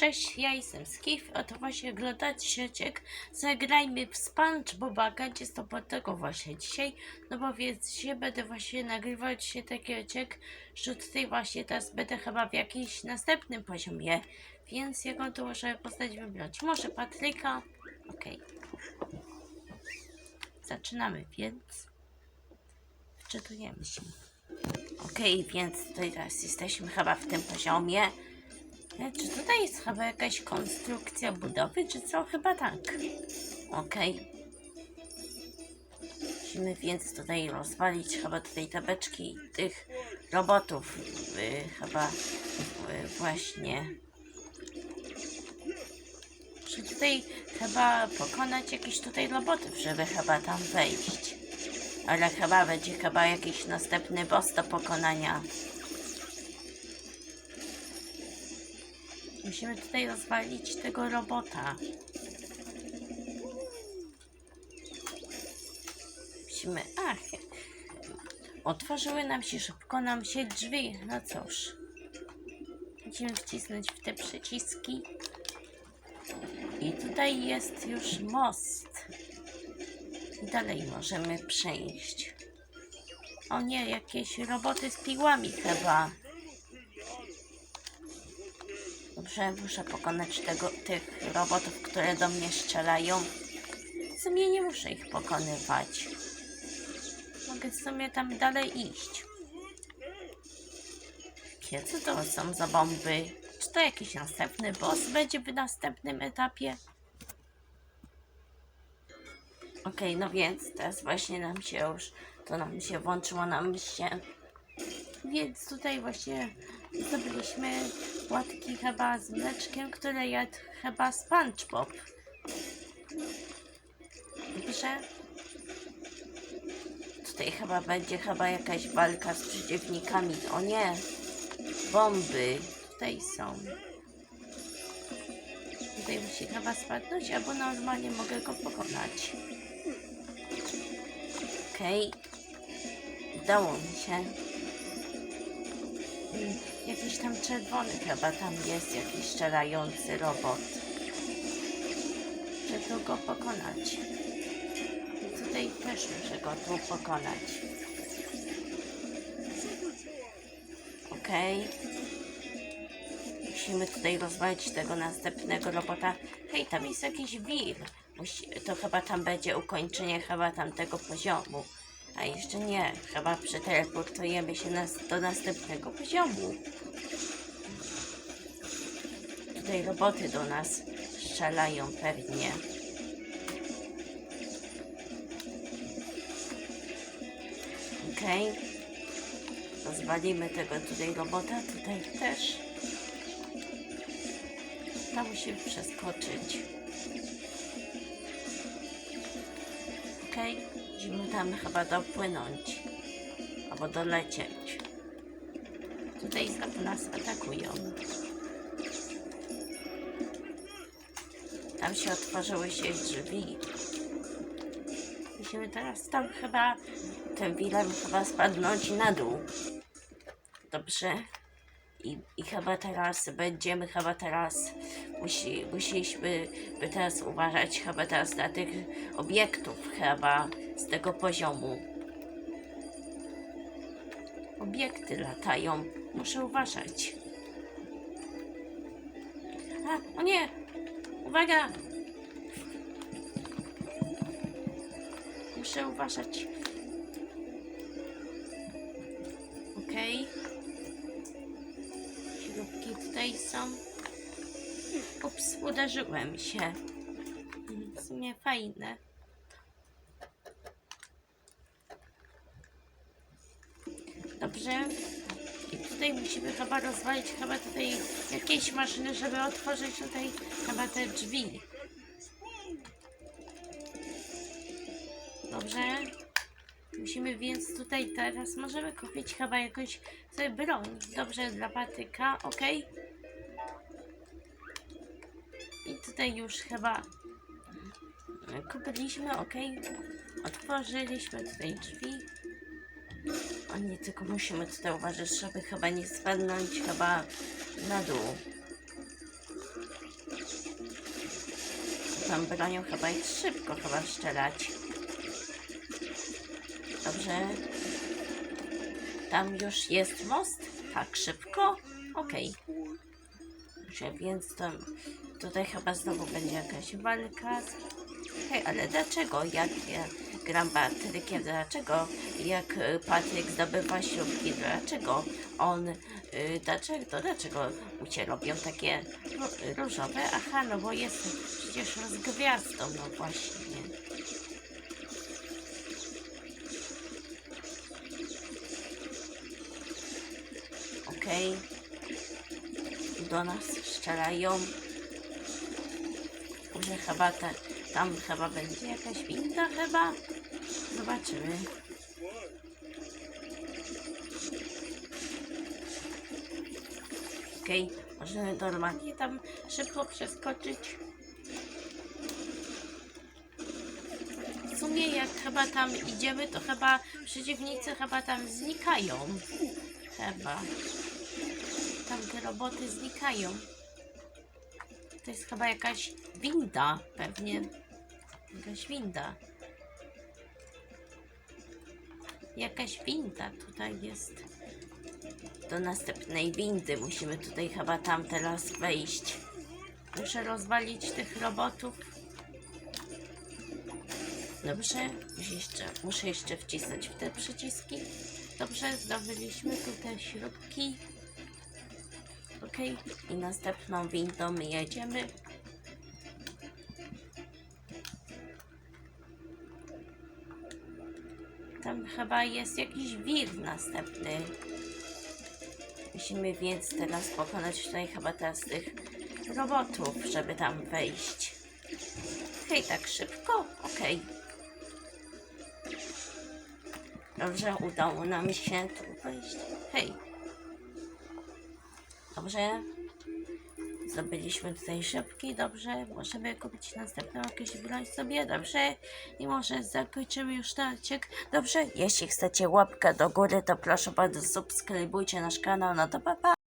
Cześć, ja jestem Skif, a to właśnie oglądacie ciek. Zagrajmy w SpongeBoba, jest to po tego właśnie dzisiaj, no bo więc się będę właśnie nagrywać się taki ciek, że tutaj właśnie teraz będę chyba w jakimś następnym poziomie, więc jaką tu może postać wybrać? Może Patryka? Okej. Zaczynamy, więc wczytujemy się. Okej, więc tutaj teraz jesteśmy chyba w tym poziomie. E, Czy tutaj jest chyba jakaś konstrukcja budowy, czy co? Chyba tak. Okej. Musimy więc tutaj rozwalić chyba tutaj te beczki tych robotów. Y, chyba y, właśnie. Muszę tutaj chyba pokonać jakieś tutaj robotów, żeby chyba tam wejść. Ale chyba będzie chyba jakiś następny boss do pokonania. Musimy tutaj rozwalić tego robota. Musimy. Ach. Otworzyły nam się szybko, nam się drzwi. No cóż. Musimy wcisnąć w te przyciski. I tutaj jest już most. I dalej możemy przejść. O nie, jakieś roboty z piłami chyba. Dobrze, muszę pokonać tego, tych robotów, które do mnie strzelają. W sumie nie muszę ich pokonywać. Mogę w sumie tam dalej iść. Kie- Co to są za bomby? Czy to jakiś następny boss będzie w następnym etapie? Okej, no więc teraz właśnie nam się już, to nam się włączyło nam się. Więc tutaj właśnie zdobyliśmy płatki chyba z mleczkiem, które jadł chyba SpongeBob. Dobrze? Tutaj chyba będzie chyba jakaś walka z przeciwnikami. O nie! Bomby tutaj są. Tutaj musi chyba spadnąć, albo normalnie mogę go pokonać. Okej. Udało mi się. Jakiś tam czerwony chyba tam jest, jakiś strzelający robot. Żeby go pokonać. I tutaj też muszę go tu pokonać. Okej. Musimy tutaj rozwalić tego następnego robota. Hej, tam jest jakiś wir. To chyba tam będzie ukończenie chyba tamtego poziomu. A jeszcze nie, chyba przeteleportujemy się nas, do następnego poziomu. Tutaj roboty do nas strzelają pewnie. Okej. Rozwalimy tego tutaj robota, tutaj też. Tam musimy przeskoczyć. Okej, musimy tam chyba dopłynąć. Albo dolecieć. Tutaj znowu nas atakują. Tam się otworzyły się drzwi. Musimy teraz tam chyba tym wilem chyba spadnąć na dół. Dobrze. I, I chyba teraz będziemy chyba teraz musi, musieliśmy by teraz uważać chyba teraz na tych obiektów chyba z tego poziomu. Obiekty latają. Muszę uważać. A, o nie! Uwaga! Muszę uważać. Okej. Śrubki tutaj są. Ups, uderzyłem się. W sumie fajne. Dobrze. I tutaj musimy chyba rozwalić chyba tutaj jakieś maszyny, żeby otworzyć tutaj chyba te drzwi. Dobrze. Musimy więc tutaj teraz możemy kupić chyba jakąś sobie broń. Dobrze, dla patyka, ok. I tutaj już chyba kupiliśmy, ok. Otworzyliśmy tutaj drzwi. O nie, tylko musimy tutaj uważać, żeby chyba nie spadnąć chyba na dół. tą bronią chyba jest szybko chyba strzelać. Dobrze. Tam już jest most? Tak, szybko? Okej. Dobrze, więc to tutaj chyba znowu będzie jakaś walka. Hej, ale dlaczego jak ja gram Patrykiem, dlaczego jak y, Patryk zdobywa śrubki, dlaczego on, y, dlaczego, dlaczego u Ciebie robią takie ro- różowe? Aha, no bo jest przecież z gwiazdą, no właśnie. Okej. Do nas strzelają. Chyba te, tam chyba będzie jakaś winda chyba? Zobaczymy. Okej, możemy normalnie tam szybko przeskoczyć. W sumie jak chyba tam idziemy, to chyba przeciwnicy chyba tam znikają. Chyba. Tam te roboty znikają. To jest chyba jakaś winda, pewnie. Jakaś winda. Jakaś winda tutaj jest. Do następnej windy musimy tutaj chyba tam teraz wejść. Muszę rozwalić tych robotów. Dobrze, muszę jeszcze, muszę jeszcze wcisnąć w te przyciski. Dobrze, zdobyliśmy tutaj śrubki. I następną windą jedziemy. Tam chyba jest jakiś wir następny. Musimy więc teraz pokonać tutaj chyba teraz tych robotów, żeby tam wejść. Hej, tak szybko? Okej. Dobrze, udało nam się tu wejść. Hej. Dobrze. Zdobyliśmy tutaj szybki, dobrze. Możemy kupić następną jakąś broń sobie, dobrze. I może zakończymy już ten odcinek. Dobrze, jeśli chcecie łapkę do góry, to proszę bardzo subskrybujcie nasz kanał. No to pa, pa.